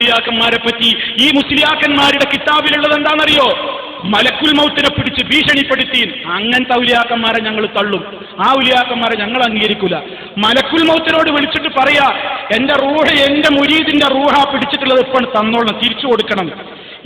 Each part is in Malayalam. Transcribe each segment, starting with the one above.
മുസ്ലിയാക്കന്മാരെ പറ്റി ഈ മുസ്ലിയാക്കന്മാരുടെ കിതാബിലുള്ളത് എന്താണെന്നറിയോ? മലക്കുൽ മൗത്തിനെ പിടിച്ച് ഭീഷണിപ്പെടുത്തി അങ്ങനത്തെ ഉലിയാക്കന്മാരെ ഞങ്ങൾ തള്ളും. ആ ഉലിയാക്കന്മാരെ ഞങ്ങൾ അംഗീകരിക്കില്ല മലക്കുൽ മൗത്തിനോട് വിളിച്ചിട്ട് പറയാ എന്റെ റൂഹ എന്റെ മുരീദിന്റെ റൂഹ പിടിച്ചിട്ടുള്ളത് ഇപ്പം തന്നോളണം തിരിച്ചു കൊടുക്കണം.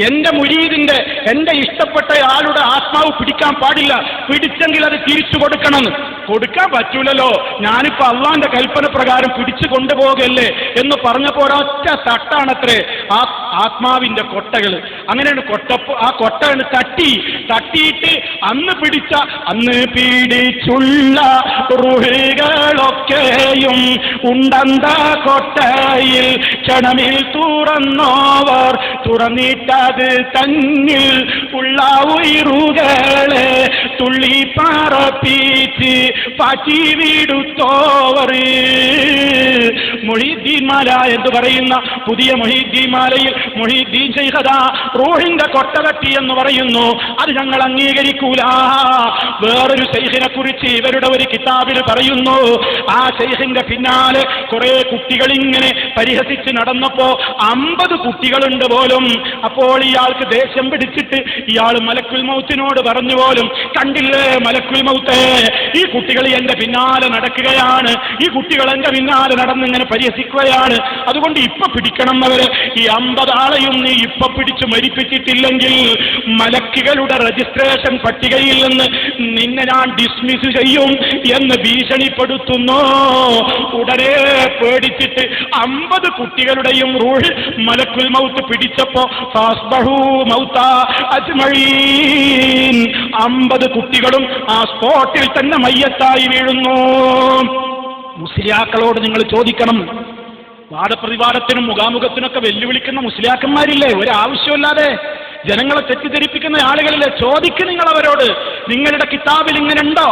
എന്റെ മുരീദിന്റെ എന്റെ ഇഷ്ടപ്പെട്ട ആളുടെ ആത്മാവ് പിടിക്കാൻ പാടില്ല. പിടിച്ചെങ്കിൽ അത് തിരിച്ചു കൊടുക്കണം. കൊടുക്കാൻ പറ്റൂലല്ലോ. ഞാനിപ്പോ അള്ളാന്റെ കൽപ്പന പ്രകാരം പിടിച്ചു കൊണ്ടുപോകല്ലേ എന്ന് പറഞ്ഞപ്പോ ഒരൊറ്റ തട്ടാണത്രേ. ആ ആത്മാവിന്റെ കൊട്ടകൾ അങ്ങനെയാണ് കൊട്ടപ്പ് ആ കൊട്ട തട്ടി. തട്ടിയിട്ട് അന്ന് പിടിച്ച അന്ന് പിടിച്ചുള്ള റുഹികളൊക്കെയും ഉണ്ടന്ത കൊട്ടയിൽ ക്ഷണമിൽ തുറന്നോവർ. തുറന്നിട്ടത് തന്നിൽ ഉള്ള ഉയറുകളെ തുള്ളി പറപ്പിച്ച് പാറ്റി വിടുത്തോവർ. മൊഹീദ്ദീൻ എന്ന് പറയുന്ന പുതിയ മൊഹീദ്ദീൻ മാലയിൽ മൊഹീദ്ദീൻ റൂഹിന്റെ കൊട്ടകട്ടി എന്ന് പറയുന്നു. അത് ഞങ്ങൾ അംഗീകരിക്കൂല. വേറൊരു ശൈഖിനെ കുറിച്ച് ഇവരുടെ ഒരു കിതാബിൽ പറയുന്നു. ആ ശൈഖിന്റെ പിന്നാലെ കുറെ കുട്ടികൾ ഇങ്ങനെ പരിഹസിച്ച് നടന്നപ്പോ അമ്പത് കുട്ടികളുണ്ട് പോലും. അപ്പോൾ ഇയാൾക്ക് ദേഷ്യം പിടിച്ചിട്ട് ഇയാൾ മലക്കുൽ മൗത്തിനോട് പറഞ്ഞു പോലും കണ്ടില്ലേ മലക്കുൽ മൗത്തേ ഈ കുട്ടികൾ എന്റെ പിന്നാലെ നടക്കുകയാണ്. ഈ കുട്ടികൾ എന്റെ പിന്നാലെ നടന്നിങ്ങനെ പരിഹസിക്കുകയാണ്. അതുകൊണ്ട് ഇപ്പൊ പിടിക്കണം അവർ. ഈ അമ്പത് ആളെയും നീ ഇപ്പൊ പിടിച്ചു മരിപ്പിച്ചിട്ടില്ലെങ്കിൽ മലക്കുകളുടെ രജിസ്ട്രേഷൻ പട്ടികയിൽ നിന്ന് നിന്നെ ഞാൻ ഡിസ്മിസ് ചെയ്യും എന്ന് ഭീഷണിപ്പെടുത്തുന്നു. ഉടനെ പേടിച്ചിട്ട് അമ്പത് കുട്ടികളുടെയും റൂഹ് മലക്കുൽ മൗത്ത് പിടിച്ചപ്പോ അമ്പത് കുട്ടികളും ആ സ്പോട്ടിൽ തന്നെ മയ്യത്തായി വീഴുന്നു. മുസ്ലിയാക്കളോട് നിങ്ങൾ ചോദിക്കണം. വാദപ്രതിവാദത്തിനും മുഖാമുഖത്തിനൊക്കെ വെല്ലുവിളിക്കുന്ന മുസ്ലിയാക്കന്മാരില്ലേ? ഒരാവശ്യമില്ലാതെ ജനങ്ങളെ തെറ്റിദ്ധരിപ്പിക്കുന്ന ആളുകളിലെ ചോദിക്ക് നിങ്ങൾ അവരോട്. നിങ്ങളുടെ കിതാബിൽ ഇങ്ങനെ ഉണ്ടോ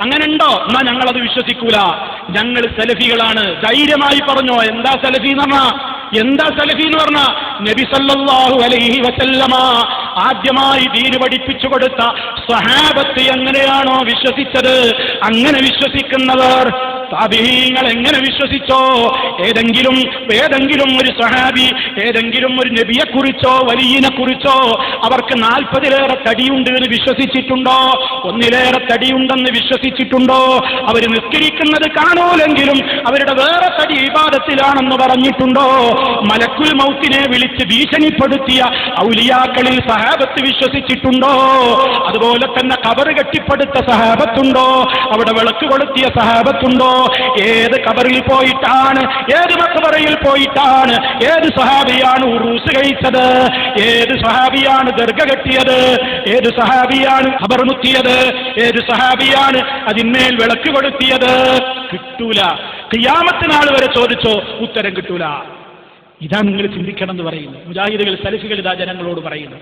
അങ്ങനെ ഉണ്ടോ എന്നാ ഞങ്ങളത് വിശ്വസിക്കൂല. ഞങ്ങൾ സലഫികളാണ്. ധൈര്യമായി പറഞ്ഞോ എന്താ സലഫി എന്ന് പറഞ്ഞാ? എന്താ സലഫി എന്ന് പറഞ്ഞ? നബി സല്ലാഹു അലൈഹി വസല്ലമ ആദ്യമായി ദീന് പഠിപ്പിച്ചു കൊടുത്ത സഹാബത്ത് എങ്ങനെയാണോ വിശ്വസിച്ചത്? അങ്ങനെ വിശ്വസിക്കുന്നവർ താബീങ്ങൾ എങ്ങനെ വിശ്വസിച്ചോ? ഏതെങ്കിലും ഏതെങ്കിലും ഒരു സഹാബി ഏതെങ്കിലും ഒരു നബിയെ കുറിച്ചോ വലിയനെ കുറിച്ചോ അവർക്ക് നാൽപ്പതിലേറെ തടിയുണ്ട് എന്ന് വിശ്വസിച്ചിട്ടുണ്ടോ? ഒന്നിലേറെ തടിയുണ്ടെന്ന് വിശ്വസിച്ചിട്ടുണ്ടോ? അവർ നിസ്കരിക്കുന്നത് കാണൂലെങ്കിലും അവരുടെ വേറെ തടി വിവാദത്തിലാണെന്ന് പറഞ്ഞിട്ടുണ്ടോ? മലക്കുൽ മൗത്തിനെ വിളിച്ച് ഭീഷണിപ്പെടുത്തിയ ഔലിയാക്കളിൽ സഹാബത്ത് വിശ്വസിച്ചിട്ടുണ്ടോ? അതുപോലെ തന്നെ കബറ് കെട്ടിപ്പടുത്ത സഹാബത്തുണ്ടോ? അവിടെ വിളക്ക് കൊളുത്തിയ സഹാബത്തുണ്ടോ? ഏത് കബറിൽ പോയിട്ടാണ്? ഏത് മക്കബറയിൽ പോയിട്ടാണ്? ഏത് സഹാബിയാണ് ഉറൂസ് കഴിച്ചത്? ഏത് സഹാബിയാണ് ദർഗ കെട്ടിയത്? ഏത് സഹാബിയാണ് ഖബർ മുത്തിയത്? ഏത് സഹാബിയാണ് അതിന്മേൽ വിളക്ക് കൊടുത്തിയത് കിട്ടൂല. ഖിയാമത്തിനാൾ വരെ ചോദിച്ചോ ഉത്തരം കിട്ടൂല. ഇതാ നിങ്ങൾ ചിന്തിക്കണം എന്ന് പറയുന്നു. മുജാഹിദുകൾ സലഫികൾ ഇതാ ജനങ്ങളോട് പറയുന്നു.